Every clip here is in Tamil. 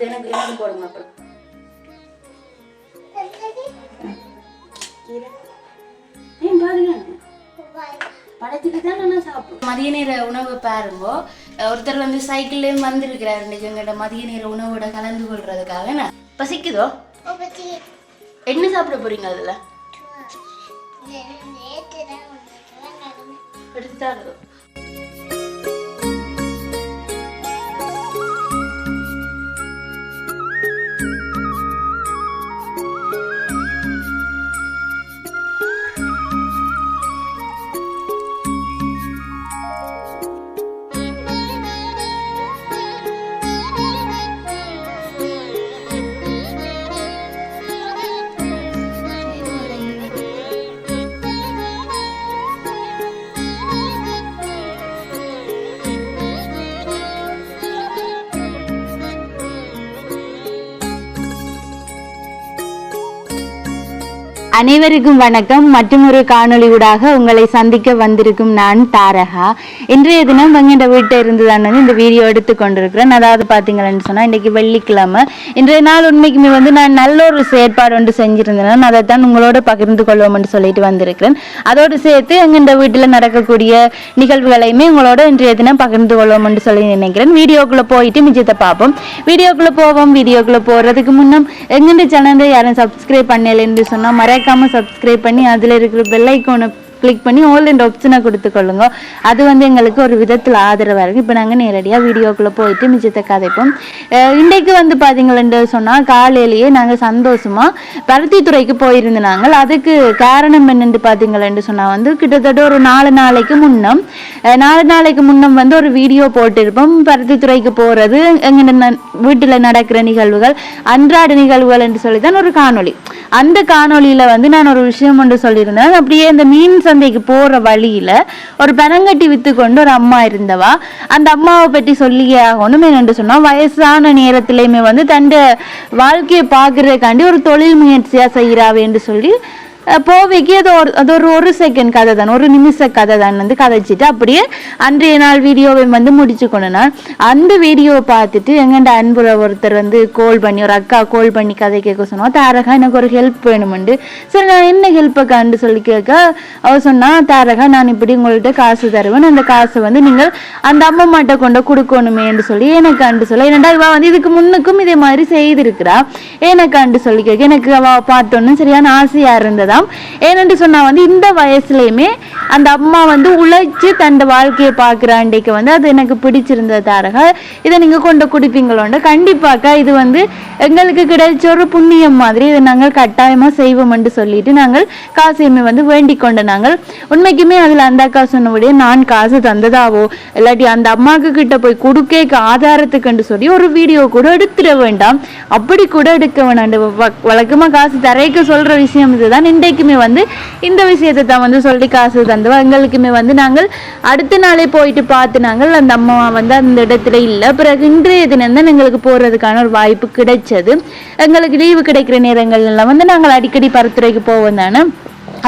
எடுத்து எனக்கு எனக்கு போடுங்க அப்புறம். கீரை ஏன் பாருங்க. படைச்சிட்டு தான் நான் சாப்பிடுவேன் மதிய நேர உணவு பாருங்க. ஒருத்தர் வந்து சைக்கிள்லேயும் வந்திருக்கிறார் இன்னைக்கு எங்கிட்ட மதிய நேர உணவோட கலந்து கொள்றதுக்காக நான் பசிக்குதோ? என்ன சாப்பிட போறீங்க அதுல? எடுத்துட்டாரு அனைவருக்கும் வணக்கம். மற்றும் ஒரு காணொளி ஊடாக உங்களை சந்திக்க வந்திருக்கும் நான் தாரகா. இன்றைய தினம் எங்கிட்ட வீட்டை இருந்து தான் வந்து இந்த வீடியோ எடுத்து கொண்டிருக்கிறேன். அதாவது பார்த்தீங்கன்னு சொன்னால் இன்றைக்கு வெள்ளிக்கிழமை. இன்றைய நாள் உண்மைக்குமே வந்து நான் நல்ல ஒரு செயற்பாடு ஒன்று செஞ்சிருந்தேன். அதைத்தான் உங்களோட பகிர்ந்து கொள்வோம்னு சொல்லிட்டு வந்திருக்கிறேன். அதோடு சேர்த்து எங்கிட்ட வீட்டில் நடக்கக்கூடிய நிகழ்வுகளையுமே உங்களோட இன்றைய தினம் பகிர்ந்து கொள்வோம்னு சொல்லி நினைக்கிறேன். வீடியோக்குள்ளே போயிட்டு மிச்சத்தை பார்ப்போம். வீடியோக்குள்ளே போவோம். வீடியோக்குள்ளே போகிறதுக்கு முன்னம் எங்கெண்ட சேனலை யாரும் சப்ஸ்கிரைப் பண்ணலைன்னு சொன்னால் மறக்காமல் சப்ஸ்கிரைப் பண்ணி அதில் இருக்கிற பெல் ஐக்கோனை கிளிக் பண்ணி ஆல் அண்ட் ஆப்ஷனை கொடுத்துக்கொள்ளுங்க. அது வந்து எங்களுக்கு ஒரு விதத்தில் ஆதரவாக இருக்குது இப்போ நாங்கள் நேரடியாக வீடியோக்குள்ளே போயிட்டு மிச்சத்தை கதைப்போம். இன்றைக்கு வந்து பார்த்தீங்களேன்னு சொன்னால் காலையிலேயே நாங்கள் சந்தோஷமாக பருத்தித்துறைக்கு போயிருந்தோம் நாங்கள் அதுக்கு காரணம் என்னென்று பார்த்தீங்களேன்னு சொன்னால் வந்து கிட்டத்தட்ட ஒரு நாலு நாளைக்கு முன்னம் நாலு நாளைக்கு முன்னம் வந்து ஒரு வீடியோ போட்டிருப்போம். பருத்தித்துறைக்கு போகிறது எங்கள் வீட்டில் நடக்கிற நிகழ்வுகள் அன்றாட நிகழ்வுகள் என்று சொல்லி தான் ஒரு காணொளி. அந்த காணொலியில் வந்து நான் ஒரு விஷயம் ஒன்று சொல்லியிருந்தேன். அப்படியே இந்த மீன் சந்தைக்கு போகிற வழியில் ஒரு பனங்கட்டி விற்று கொண்டு ஒரு அம்மா இருந்தவா. அந்த அம்மாவை பற்றி சொல்லியே ஆகணும் என்னென்று சொன்னால் வயசான நேரத்திலையுமே வந்து தன் வாழ்க்கையை பார்க்கறதுக்காண்டி ஒரு தொழில் முயற்சியாக செய்கிறாவே என்று சொல்லி போவிக்கு அது ஒரு அது ஒரு ஒரு செகண்ட் கதை தான் ஒரு நிமிஷ கதை தான் வந்து கதைச்சிட்டு அப்படியே அன்றைய நாள் வீடியோவை வந்து முடிச்சு கொண்டு அந்த வீடியோவை பார்த்துட்டு எங்கண்ட அன்புல ஒருத்தர் வந்து கால் பண்ணி ஒரு அக்கா கால் பண்ணி கதை கேட்க சொன்னோம் தாரகா எனக்கு ஒரு ஹெல்ப் வேணுமெண்டு. சரி நான் என்ன ஹெல்ப்புக்காண்டு சொல்லி கேட்க? அவ சொன்னா தாரகா நான் இப்படி உங்கள்கிட்ட காசு தருவேன். அந்த காசை வந்து நீங்கள் அந்த அம்மா மாட்ட கொண்டு கொடுக்கணுமேன்னு சொல்லி எனக்கு அண்டு சொல்ல. ஏன்னாடா இவ வந்து இதுக்கு முன்னுக்கும் இதே மாதிரி செய்திருக்கிறா. எனக்கு அண்டு சொல்லி கேட்க எனக்கு அவ பார்த்தோன்னு சரியான ஆசையா தான். ஏனென்று சொன்னா வந்து இந்த வயசுலயுமே அந்த அம்மா வந்து உழைச்சு தன் வாழ்க்கையை பார்க்குறாண்டிக்கு வந்து அது எனக்கு பிடிச்சிருந்தது தாரகா. இதை நீங்க கொண்டு குடிப்பீங்களோண்டு. கண்டிப்பாக்கா இது வந்து எங்களுக்கு கிடைச்ச ஒரு புண்ணியம் மாதிரி இதை நாங்கள் கட்டாயமா செய்வோம்னு சொல்லிட்டு நாங்கள் காசையுமே வந்து வேண்டிக் கொண்ட நாங்கள் உண்மைக்குமே அதுல அந்த அக்கா சொன்னபடியே நான் காசு தந்ததாவோ இல்லாட்டி அந்த அம்மாவுக்கு கிட்ட போய் கொடுக்க ஆதாரத்துக்குன்னு சொல்லி ஒரு வீடியோ கூட எடுத்துட வேண்டாம். அப்படி கூட எடுக்க வேண்டாம் வழக்கமாக வழக்கமா காசு தரைக்க சொல்ற விஷயம் இதுதான். இன்றைக்குமே வந்து இந்த விஷயத்தை தான் வந்து சொல்லி காசு தந்துவோம் எங்களுக்குமே வந்து நாங்கள் அடுத்த நாளே போயிட்டு பார்த்து நாங்கள் அந்த அம்மா வந்து அந்த இடத்துல இல்லை. பிறகு இன்றைய தினம் தான் எங்களுக்கு போறதுக்கான ஒரு வாய்ப்பு கிடைச்சது. எங்களுக்கு லீவு கிடைக்கிற நேரங்கள்லாம் வந்து நாங்கள் அடிக்கடி பருத்துறைக்கு போவோம் தானே.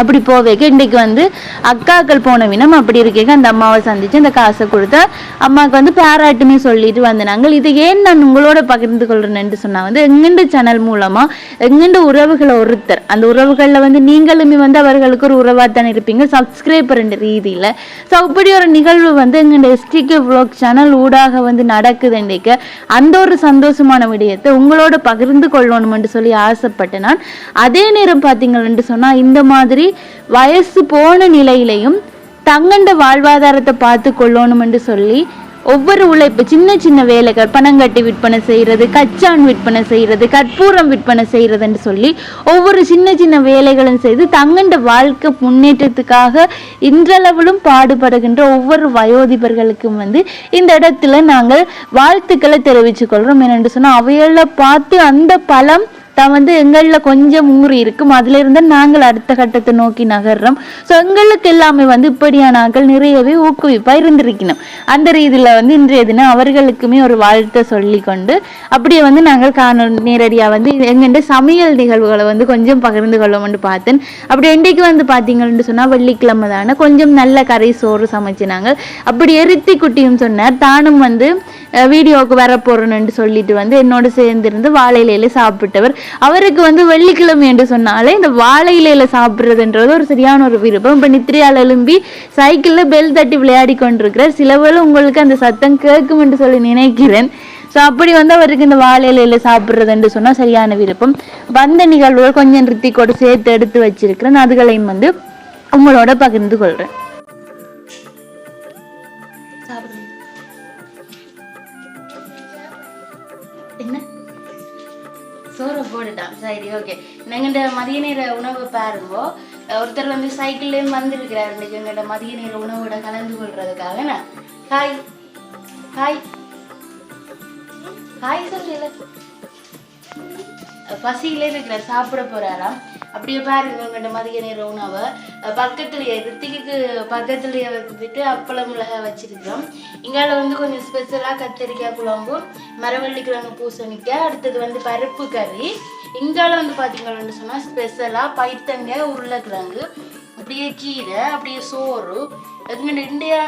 அப்படி போவேக்க. இன்றைக்கு வந்து அக்காக்கள் போன வினம் அப்படி இருக்கேக்க. அந்த அம்மாவை சந்தித்து அந்த காசை கொடுத்தா அம்மாவுக்கு வந்து பாராட்டுமே சொல்லிட்டு வந்தனாங்க. இது ஏன் நான் உங்களோட பகிர்ந்து கொள்றேன்னு சொன்னால் வந்து எங்கெண்டு சேனல் மூலமாக எங்கெண்டு உறவுகளை ஒருத்தர் அந்த உறவுகளில் வந்து நீங்களுமே வந்து அவர்களுக்கு ஒரு உறவாக தானே இருப்பீங்க. சப்ஸ்கிரைபர் என்ற ரீதியில். ஸோ இப்படி ஒரு நிகழ்வு வந்து எங்கெண்டு எஸ்டிகே vlog சேனல் ஊடாக வந்து நடக்குது இன்றைக்கு அந்த ஒரு சந்தோஷமான விடயத்தை உங்களோட பகிர்ந்து கொள்ளணும்னு சொல்லி ஆசைப்பட்டேன் நான். அதே நேரம் பார்த்தீங்கன்னு சொன்னால் இந்த மாதிரி வயசு போன நிலையிலையும் தங்கண்ட வாழ்வாதாரத்தை பார்த்து கொள்ளணும்னு சொல்லி ஒவ்வொரு உழைப்பு சின்ன சின்ன வேலைகள் பணங்கட்டி விற்பனை செய்யறது கச்சான் விற்பனை செய்யறது கற்பூரம் விற்பனை செய்யறதுன்னு சொல்லி ஒவ்வொரு சின்ன சின்ன வேலைகளும் செய்து தங்கண்ட வாழ்க்கை முன்னேற்றத்துக்காக இன்றளவிலும் பாடுபடுகின்ற ஒவ்வொரு வயோதிபர்களுக்கும் வந்து இந்த இடத்துல நாங்கள் வாழ்த்துக்களை தெரிவித்துக்கொள்கிறோம் என்னென்று சொன்னால் அவைகளை பார்த்து அந்த பலம் தான் வந்து எங்களில் கொஞ்சம் ஊறி இருக்கும். அதுல இருந்து நாங்கள் அடுத்த கட்டத்தை நோக்கி நகர்றோம். ஸோ எங்களுக்கு எல்லாமே வந்து இப்படியான ஆட்கள் நிறையவே ஊக்குவிப்பாக இருந்திருக்கணும். அந்த ரீதியில் வந்து இன்றைய தினம் அவர்களுக்குமே ஒரு வாழ்த்தை சொல்லி கொண்டு அப்படியே வந்து நாங்கள் காண நேரடியாக வந்து எங்கெண்ட சமையல் நிகழ்வுகளை வந்து கொஞ்சம் பகிர்ந்து கொள்ளணும்னு பார்த்தேன். அப்படி இன்றைக்கு வந்து பார்த்தீங்கன்னு சொன்னால் வெள்ளிக்கிழமை தானே கொஞ்சம் நல்ல கரை சோறு சமைச்சினாங்க அப்படி எரித்தி குட்டியும் சொன்னார். தானும் வந்து வீடியோவுக்கு வர போறேன்னு சொல்லிட்டு வந்து என்னோட சேர்ந்திருந்து வாழை இலையில சாப்பிட்டவர். அவருக்கு வந்து வெள்ளிக்கிழமை என்று சொன்னாலே இந்த வாழை இலையில சாப்பிட்றதுன்றது ஒரு சரியான ஒரு விருப்பம். இப்போ நித்திரியால் எழும்பி சைக்கிளில் பெல் தட்டி விளையாடி கொண்டிருக்கிறார். சிலவேளை உங்களுக்கு அந்த சத்தம் கேட்கும் என்று சொல்லி நினைக்கிறேன். ஸோ அப்படி வந்து அவருக்கு இந்த வாழை இலையில சாப்பிட்றதுன்னு சொன்னால் சரியான விருப்பம். வந்த நிகழ்வுகள் கொஞ்சம் ரித்திக்கோடு சேர்த்து எடுத்து வச்சிருக்கிறேன். அதுகளையும் வந்து உங்களோட பகிர்ந்து கொள்கிறேன் சோறு போட்டுட்டான் சரி ஓகே எங்கள்கிட்ட மதிய நேர உணவு பாருங்கோ. ஒருத்தர் வந்து சைக்கிள்லேயும் வந்திருக்கிறார். இன்னைக்கு எங்கள்கிட்ட மதிய நேர உணவோட கலந்து கொள்றதுக்காக நான் ஹாய் ஹாய் ஹாய் சொல்ல பசியிலே இருக்கிறார். சாப்பிட போறாராம். அப்படியே பாருங்க எங்கள்கிட்ட மதிய நேரம் உணவை. அஹ் பக்கத்துலயே ரித்திக்கு பக்கத்துலயே வந்துட்டு அப்பளம் மிளகா வச்சிருக்கிறோம். இங்கால வந்து கொஞ்சம் ஸ்பெஷலாக கத்திரிக்காய் குழம்பு மரவள்ளி கிழங்கு பூசணிக்காய் அடுத்தது வந்து பருப்பு கறி. இங்கால வந்து பார்த்தீங்கன்னு சொன்னால் ஸ்பெஷலாக பைத்தங்க உருளைக்கிழங்கு அப்படியே கீரை அப்படியே சோறு. எங்கள்கிட்ட இந்தியா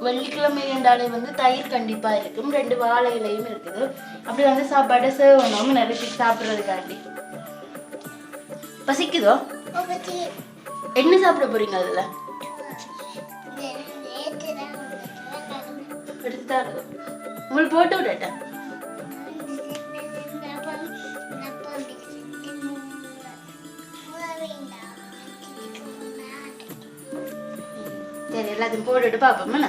வெள்ளிக்கிழமை என்றாலே வந்து தயிர் கண்டிப்பா இருக்கும். ரெண்டு வாழை இலையும் இருக்குது. அப்படி வந்து சாப்பாடு சேவணும் நிறைய சாப்பிட்றதுக்காண்டி. பசிக்குதோ? என்ன சாப்பிட போறீங்க அதுல? உங்களுக்கு போட்டு விடட்டேன் சரி எல்லாத்தையும் போட்டுட்டு பார்ப்போம் என்ன?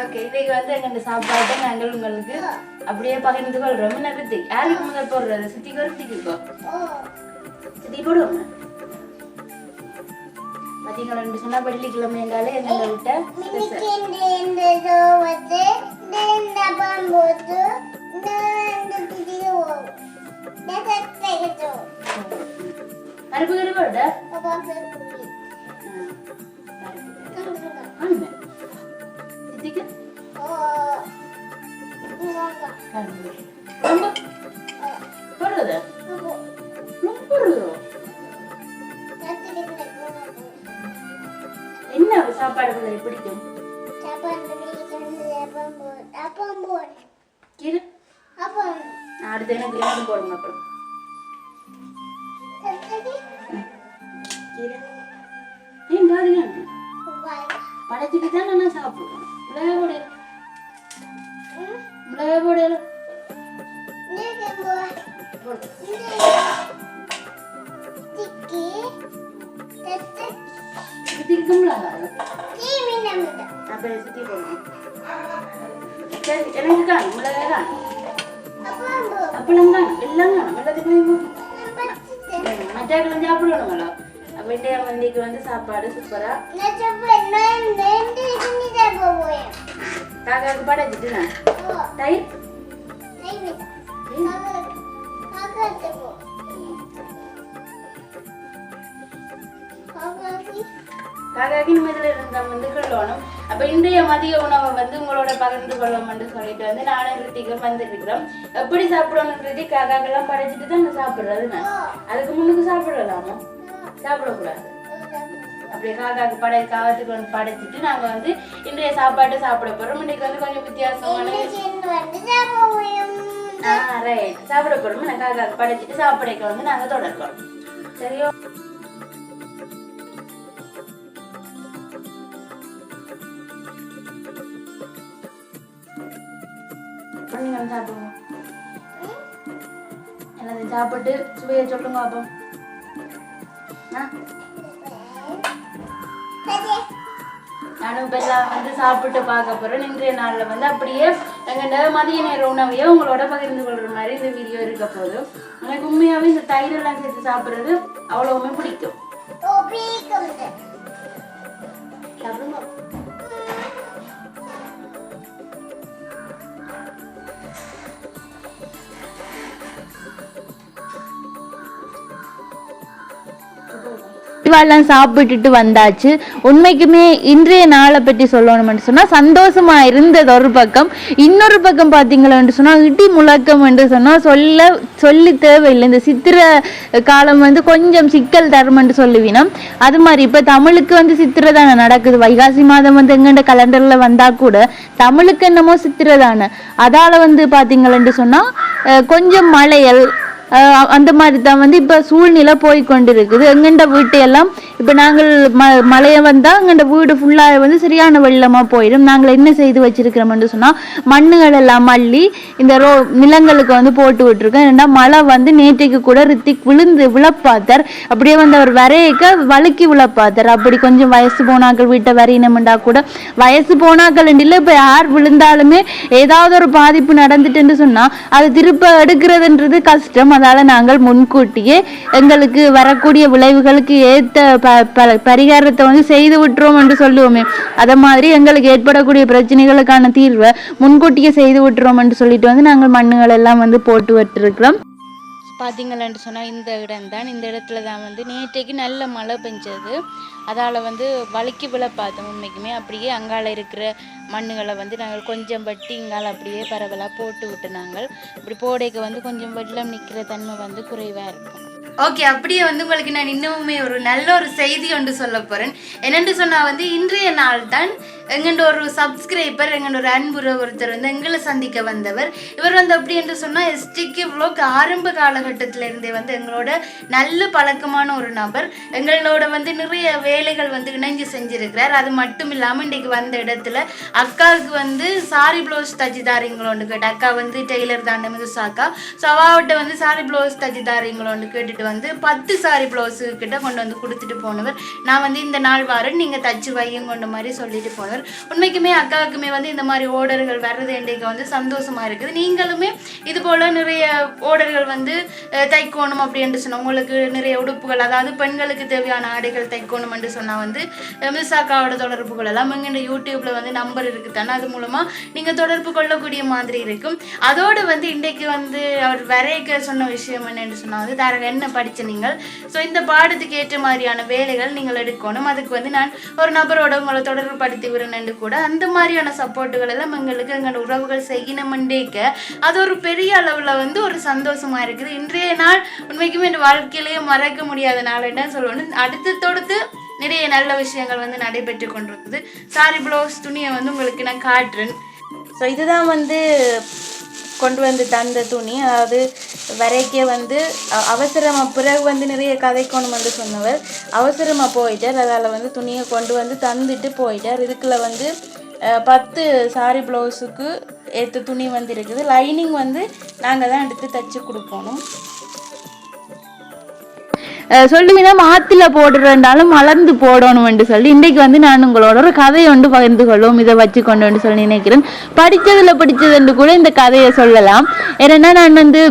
ஓகே இன்னைக்கு வந்து எங்க சாப்பாட்டை நாங்கள் உங்களுக்கு அப்படியே பகிர்ந்து கொள்றோம். ரித்தி யாருக்கு முதல் போடுறது? சித்திக்கோ ரித்திக்கோ சித்தி போடுவோங்க பார்த்தீங்களா ரெண்டு சொன்னா வெள்ளிக்கிழமை என்றாலே எங்களை விட்ட special. பருப்பு கறி ரொம்ப? போடுறது? ரொம்ப போடுறதோ என்ன சாப்பாடுகளை பிடிக்கும் கீரை நான் அடுத்து எனக்கு எனக்கு போடுங்க அப்புறம். கீரை ஏன் பாருங்க. படைச்சிட்டு தான் நான் சாப்பிடுவேன். மிளகா போடு மிளகா போடு போடு சுத்திக்கு மிளகா அப்புறம் சுத்தி போடுங்க சரி எனக்கு காணும் மிளகா காணும் அப்பளம் காணும் எல்லாம் காணும் எல்லாத்துக்குமே மற்றாக்களும் சாப்பிடணுங்களோ அப்போ இன்றைய மந்திக்கு வந்து சாப்பாடு சூப்பரா காக்காக்கு படைச்சிட்டு நான் தயிர் காக்காக்கு நிம்மதியில் இருந்த வந்து கொள்ளணும் அப்போ இன்றைய மதிய உணவை வந்து உங்களோட பகிர்ந்து கொள்ளணும்னு சொல்லிட்டு வந்து நானும் ரித்திக்கும் வந்துருக்கிறோம் எப்படி சாப்பிடணுன்றது காக்காக்கெல்லாம் படைச்சிட்டு தான் நான் சாப்பிட்றது? நான் அதுக்கு முன்னுக்கு சாப்பிடலாமா? சாப்பிடக்கூடாது. அப்படியே காக்காக்கு படை காவத்துக்கு வந்து படைச்சிட்டு நாங்க வந்து இன்றைய சாப்பாட்டை சாப்பிட போறோம். இன்னைக்கு வந்து கொஞ்சம் வித்தியாசமான ஆ ரைட் சாப்பிட போறோம். நான் காக்காக்கு படைச்சிட்டு சாப்பிடைக்க வந்து நாங்க தொடர்றோம். சரியோ? சாப்பிடுங்க. சாப்பிட்டு சுவையை சொல்லுங்க அப்போ. ஆ? நானும் இப்போ எல்லாம் வந்து சாப்பிட்டு பார்க்க போகிறேன் இன்றைய நாளில் வந்து அப்படியே எங்கள் மதிய நேர உணவையே உங்களோட பகிர்ந்து கொள்கிற மாதிரி இந்த வீடியோ இருக்க போது எனக்கு உண்மையாகவே இந்த தயிரெல்லாம் சேர்த்து சாப்பிட்றது அவ்வளவுமே பிடிக்கும். ஃபெஸ்டிவல்லாம் சாப்பிட்டுட்டு வந்தாச்சு. உண்மைக்குமே இன்றைய நாளை பற்றி சொல்லணும்னு சொன்னால் சந்தோஷமா இருந்தது ஒரு பக்கம். இன்னொரு பக்கம் பார்த்தீங்களா சொன்னால் இடி முழக்கம் என்று சொன்னால் சொல்ல சொல்லி தேவையில்லை. இந்த சித்திர காலம் வந்து கொஞ்சம் சிக்கல் தரும் என்று சொல்லுவினோம். அது மாதிரி இப்போ தமிழுக்கு வந்து சித்திரை தானே நடக்குது. வைகாசி மாதம் வந்து எங்கண்ட கலண்டரில் வந்தால் கூட தமிழுக்கு என்னமோ சித்திரை தானே அதால் வந்து பாத்தீங்களேன்னு சொன்னால் கொஞ்சம் மழையல் அந்த மாதிரி தான் வந்து இப்போ சூழ்நிலை போய் கொண்டிருக்குது. எங்கண்ட வீட்டையெல்லாம் இப்போ நாங்கள் ம மழையை வந்தால் எங்கண்ட வீடு ஃபுல்லாக வந்து சரியான வெள்ளமாக போயிடும் நாங்கள் என்ன செய்து வச்சிருக்கிறோம்னு சொன்னால் மண்ணுகள் எல்லாம் மல்லி இந்த ரோ நிலங்களுக்கு வந்து போட்டு விட்டுருக்கோம். ஏன்னா மழை வந்து நேற்றைக்கு கூட ரித்திக் விழுந்து விழப்பாத்தார். அப்படியே வந்து அவர் வரையக்க வழுக்கி விழப்பாத்தார். அப்படி கொஞ்சம் வயசு போனாக்கள் வீட்டை வரையினமெண்டா கூட. வயசு போனாக்கள் இல்லை இப்போ யார் விழுந்தாலுமே ஏதாவது ஒரு பாதிப்பு நடந்துட்டுன்னு சொன்னால் அது திருப்ப எடுக்கிறதுன்றது கஷ்டம். அதனால் நாங்கள் முன்கூட்டியே எங்களுக்கு வரக்கூடிய விளைவுகளுக்கு ஏத்த ப ப- பரிகாரத்தை வந்து செய்து விட்டுறோம் என்று சொல்லுவோமே. அதை மாதிரி எங்களுக்கு ஏற்படக்கூடிய பிரச்சனைகளுக்கான தீர்வை முன்கூட்டியே செய்து விட்டுறோம் என்று சொல்லிட்டு வந்து நாங்கள் மண்ணுகள் எல்லாம் வந்து போட்டு விட்டுருக்கிறோம். பார்த்தீங்களான்னு சொன்னால் இந்த இடம் தான். இந்த இடத்துல தான் வந்து நேற்றைக்கு நல்ல மழை பெஞ்சது. அதால் வந்து வழுக்கி விழ பார்த்தோம் உண்மைக்குமே. அப்படியே அங்கால இருக்கிற மண்ணுகளை வந்து நாங்கள் கொஞ்சம் பட்டி இங்கால அப்படியே பரவலாக போட்டு விட்டு நாங்கள். இப்படி போடைக்கு வந்து கொஞ்சம் வெள்ளம் நிற்கிற தன்மை வந்து குறைவாக இருக்கும். ஓகே அப்படியே வந்து உங்களுக்கு நான் இன்னுமே ஒரு நல்ல ஒரு செய்தி ஒன்று சொல்ல போகிறேன் என்னென்று சொன்னால் வந்து இன்றைய நாள் தான் எங்கண்ட ஒரு சப்ஸ்கிரைபர் எங்கண்ட ஒரு அன்புற ஒருத்தர் வந்து எங்களை சந்திக்க வந்தவர். இவர் வந்து அப்படி என்று சொன்னால் எஸ்டிக்கு வ்ளோக் ஆரம்ப காலகட்டத்தில இருந்தே வந்து எங்களோட நல்ல பழக்கமான ஒரு நபர். எங்களோட வந்து நிறைய வேலைகள் வந்து இணைஞ்சு செஞ்சுருக்கிறார். அது மட்டும் இல்லாமல் இன்றைக்கு வந்த இடத்துல அக்காவுக்கு வந்து சாரி ப்ளவுஸ் தச்சு தாரீங்களோன்னு கேட்டு அக்கா வந்து டெய்லர் தாண்ட சாக்கா. ஸோ அவாவிட்ட வந்து சாரி ப்ளவுஸ் தச்சு தாரீங்களோன்னு கேட்டுட்டு வந்து பத்து சாரி ப்ளவுஸு கிட்ட கொண்டு வந்து கொடுத்துட்டு போனவர். நான் வந்து இந்த நாள் வரேன் நீங்கள் தச்சு வையும் கொண்ட மாதிரி சொல்லிட்டு போனவர். உண்மைக்குமே அக்காவுக்குமே வந்து இந்த மாதிரி ஓர்டர்கள் வர்றது இன்றைக்கு வந்து சந்தோஷமாக இருக்குது. நீங்களுமே இது போல் நிறைய ஓர்டர்கள் வந்து தைக்கோணும் தைக்கணும் அப்படின்னு சொன்னோம் உங்களுக்கு நிறைய உடுப்புகள் அதாவது பெண்களுக்கு தேவையான ஆடைகள் தைக்கோணும் என்று சொன்னால் வந்து மிஸ் அக்காவோட தொடர்புகள் எல்லாம் எங்க யூடியூப்பில் வந்து நம்பர் இருக்குது தானே அது மூலமாக நீங்கள் தொடர்பு கொள்ளக்கூடிய மாதிரி இருக்கும். அதோடு வந்து இன்றைக்கு வந்து அவர் வரைக்க சொன்ன விஷயம் என்னென்னு சொன்னால் வந்து தாரகன் என்ன படிச்ச நீங்கள்? ஸோ இந்த பாடத்துக்கு ஏற்ற மாதிரியான வேலைகள் நீங்கள் எடுக்கணும். அதுக்கு வந்து நான் ஒரு நபரோட உங்களை தொடர்பு படுத்தி விடுறேன்னு கூட அந்த மாதிரியான சப்போர்ட்டுகள் எல்லாம் எங்களுக்கு எங்களோட உறவுகள் செய்யணுமெண்டேக்க அது ஒரு பெரிய அளவில் வந்து ஒரு சந்தோஷமா இருக்குது. இன்றைய நாள் உண்மைக்குமே என் வாழ்க்கையிலேயே மறக்க முடியாத நாள் என்ன சொல்லணும் அடுத்து தொடுத்து நிறைய நல்ல விஷயங்கள் வந்து நடைபெற்று கொண்டிருக்குது. சாரி ப்ளவுஸ் துணியை வந்து உங்களுக்கு நான் காட்டுறேன். ஸோ இதுதான் வந்து கொண்டு வந்து தந்த துணி. அதாவது வரைக்கே வந்து அவசரமாக அவசரமா பிறகு வந்து நிறைய கதைக்கணும் வந்து சொன்னவர். அவசரமா போயிட்டார். அதால் வந்து துணியை கொண்டு வந்து தந்துட்டு போயிட்டார். இதுக்குள்ள வந்து பத்து சாரி ப்ளவுஸுக்கு ஏற்ற துணி வந்து இருக்குது லைனிங் வந்து நாங்கள் தான் எடுத்து தச்சு கொடுக்கணும். சொல்லுவீங்கன்னா ஆற்றுல போடுறேன்டாலும் மலர்ந்து போடணும்னு சொல்லி இன்றைக்கு வந்து நான் உங்களோட ஒரு கதையை ஒன்று பகிர்ந்து கொள்வோம். இதை வச்சு கொண்டு சொல்லி நினைக்கிறேன். படிச்சதுல என்று கூட இந்த கதையை சொல்லலாம். ஏன்னா நான் வந்து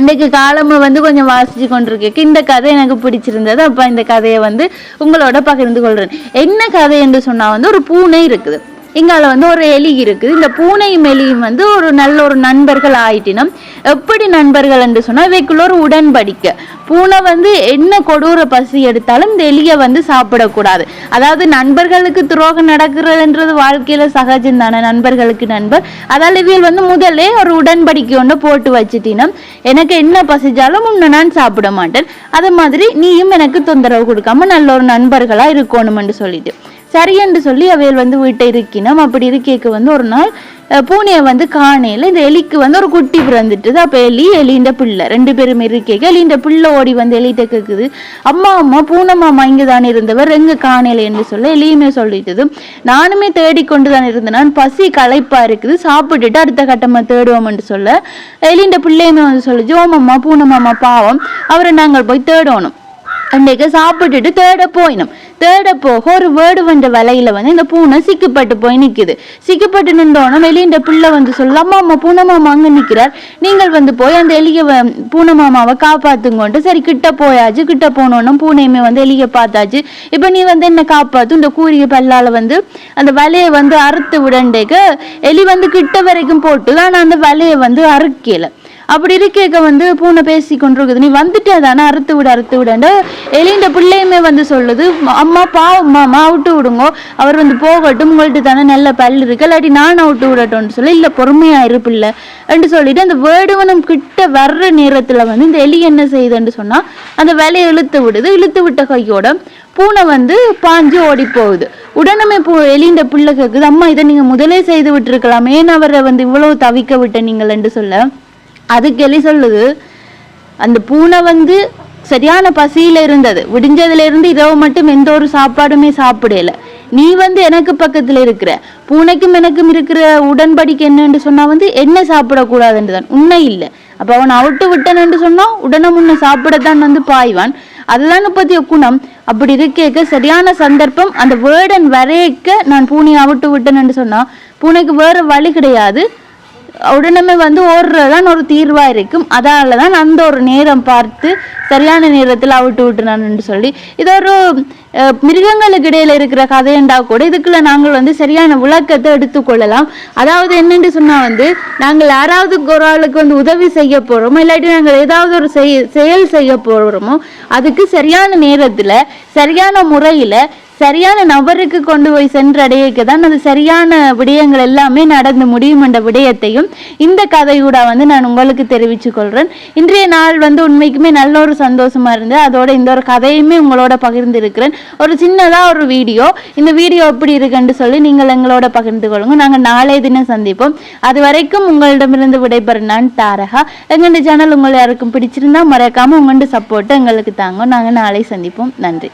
இன்றைக்கு காலமாக வந்து கொஞ்சம் வாசித்து கொண்டிருக்கேன். இந்த கதை எனக்கு பிடிச்சிருந்தது. அப்போ இந்த கதையை வந்து உங்களோட பகிர்ந்து கொள்கிறேன் என்ன கதை என்று சொன்னால் வந்து ஒரு பூனை இருக்குது. இங்கால வந்து ஒரு எலி இருக்குது. இந்த பூனையும் எலியும் வந்து ஒரு நல்ல ஒரு நண்பர்கள் ஆயிட்டினம். எப்படி நண்பர்கள் என்று சொன்னால் இவைக்குள்ள ஒரு உடன்படிக்கை. பூனை வந்து என்ன கொடூர பசி எடுத்தாலும் இந்த எலியை வந்து சாப்பிடக்கூடாது. அதாவது நண்பர்களுக்கு துரோகம் நடக்கிறதுன்றது வாழ்க்கையில் சகஜம் தானே நண்பர்களுக்கு நண்பர். அதால் இவியல் வந்து முதல்ல ஒரு உடன்படிக்கை ஒன்று போட்டு வச்சுட்டினம். எனக்கு என்ன பசிச்சாலும் உன்னை நான் சாப்பிட மாட்டேன். அது மாதிரி நீயும் எனக்கு தொந்தரவு கொடுக்காம நல்ல ஒரு நண்பர்களாக இருக்கணும்னு சொல்லிட்டு. சரி என்று சொல்லி அவையல் வந்து வீட்டை இருக்கினோம். அப்படி இருக்கைக்கு வந்து ஒரு நாள் பூனையை வந்து காணையில் இந்த எலிக்கு வந்து ஒரு குட்டி பிறந்துட்டுது. அப்போ எலி எலின்ற பிள்ளை. ரெண்டு பேரும் இருக்கைக்கு எலின்ற பிள்ளை ஓடி வந்து எலிட்ட கேக்குது. அம்மா அம்மா பூனை மாமா இங்கே தானே இருந்தவர். எங்கே காணையில் என்று சொல்ல எலியுமே சொல்லிட்டது. நானுமே தேடிக்கொண்டு தான் இருந்தேன். நான் பசி களைப்பாக இருக்குது. சாப்பிட்டுட்டு அடுத்த கட்டமாக தேடுவோம்னு சொல்ல எலின்ற பிள்ளையுமே வந்து சொல்லுச்சு ஓமம்மா பூனை மாமா பாவம். அவரை நாங்கள் போய் தேடணும். அன்றைக்கு சாப்பிட்டுட்டு தேட போயினோம். தேட போக ஒரு வேடு வந்த வலையில வந்து இந்த பூனை சிக்கப்பட்டு போய் நிக்குது. சிக்கப்பட்டு நின்றோன வெளியே இந்த பிள்ளை வந்து சொல்ல அம்மா அம்மா பூனை மாமா அங்க நிக்கிறார். நீங்கள் வந்து போய் அந்த எலிய வ- பூனை மாமாவை காப்பாத்துங்கோன்ட்டு சரி கிட்ட போயாச்சு. கிட்ட போனோன்னு பூனையுமே வந்து எலிய பார்த்தாச்சு. இப்ப நீ வந்து என்ன காப்பாத்து? இந்த கூரிய பல்லால வந்து அந்த வலையை வந்து அறுத்து விடண்டேக்கு. எலி வந்து கிட்ட வரைக்கும் போட்டு ஆனா அந்த வலையை வந்து அறுக்கல. அப்படி இருக்க வந்து பூனை பேசி கொண்டிருக்குது. நீ வந்துட்டே தானே அறுத்து விடு அறுத்து விடண்டு எலிண்ட பிள்ளையுமே வந்து சொல்லுது அம்மா பாவம் மாமா அவுட்டு விடுங்கோ. அவர் வந்து போகட்டும் உங்கள்ட்ட தானே நல்ல பல் இருக்கு. இல்லாட்டி நான் அவுட்டு விடட்டும்னு சொல்லி இல்லை பொறுமையா இருப்பில்ல என்று சொல்லிட்டு அந்த வேடுவனம் கிட்ட வர்ற நேரத்தில் வந்து இந்த எலி என்ன செய்யுதுன்னு சொன்னால் அந்த வேலையை இழுத்து விடுது. இழுத்து விட்ட கையோட பூனை வந்து பாஞ்சு ஓடி போகுது உடனே பூ எலிண்ட பிள்ளை கேட்குது அம்மா இதை நீங்கள் முதலே செய்து விட்டுருக்கலாம். ஏன் அவரை வந்து இவ்வளவு தவிக்க விட்ட நீங்கள் என்று சொல்ல? அதுக்கு எலி சொல்லுது அந்த பூனை வந்து சரியான பசியில இருந்தது. விடிஞ்சதுல இருந்து இரவு மட்டும் எந்த ஒரு சாப்பாடுமே சாப்பிடல. நீ வந்து எனக்கு பக்கத்துல இருக்கிற பூனைக்கும் எனக்கும் இருக்கிற உடன்படிக்கை என்னன்னு சொன்னா வந்து என்ன சாப்பிடக்கூடாதுன்றதான் உண்மை இல்லை. அப்ப அவன் அவுட்டு விட்டனன்னு சொன்னா உடனே முன்ன சாப்பிடத்தான் வந்து பாய்வான். அதுதான் பத்திய குணம். அப்படி இருக்கேக்க சரியான சந்தர்ப்பம் அந்த வேர்டன் வரையக்க நான் பூனையை அவுட்டு விட்டேன்னு சொன்னா பூனைக்கு வேற வழி கிடையாது. உடனே வந்து ஓடுறதான் ஒரு தீர்வாக இருக்கும். அதால தான் அந்த ஒரு நேரம் பார்த்து சரியான நேரத்தில் அவுட்டு விட்டுனான்னு சொல்லி. இது ஒரு மிருகங்களுக்கு இடையில இருக்கிற கதையண்டா கூட இதுக்குள்ள நாங்கள் வந்து சரியான விளக்கத்தை எடுத்துக்கொள்ளலாம் அதாவது என்னென்று சொன்னால் வந்து நாங்கள் யாராவது ஒரு ஆளுக்கு வந்து உதவி செய்ய போகிறோமோ இல்லாட்டி நாங்கள் ஏதாவது ஒரு செய் செயல் செய்ய போகிறோமோ அதுக்கு சரியான நேரத்தில் சரியான முறையில் சரியான நபருக்கு கொண்டு போய் சென்றடையக்கு தான் அது சரியான விடயங்கள் எல்லாமே நடந்து முடியும் என்ற விடயத்தையும் இந்த கதையூட வந்து நான் உங்களுக்கு தெரிவித்து கொள்கிறேன் இன்றைய நாள் வந்து உண்மைக்குமே நல்ல ஒரு சந்தோஷமா இருந்து அதோட இந்த ஒரு கதையுமே உங்களோட பகிர்ந்திருக்கிறேன். ஒரு சின்னதாக ஒரு வீடியோ. இந்த வீடியோ எப்படி இருக்குன்னு சொல்லி நீங்கள் எங்களோட பகிர்ந்து கொள்ளுங்க. நாங்கள் நாளைய தினம் சந்திப்போம். அது வரைக்கும் உங்களிடமிருந்து விடைபெறும் நான் தாரகா. எங்களுடைய சேனல் உங்களை யாருக்கும் பிடிச்சிருந்தா மறக்காமல் உங்கள்கிட்ட சப்போர்ட்டு எங்களுக்கு தாங்க. நாங்கள் நாளை சந்திப்போம். நன்றி.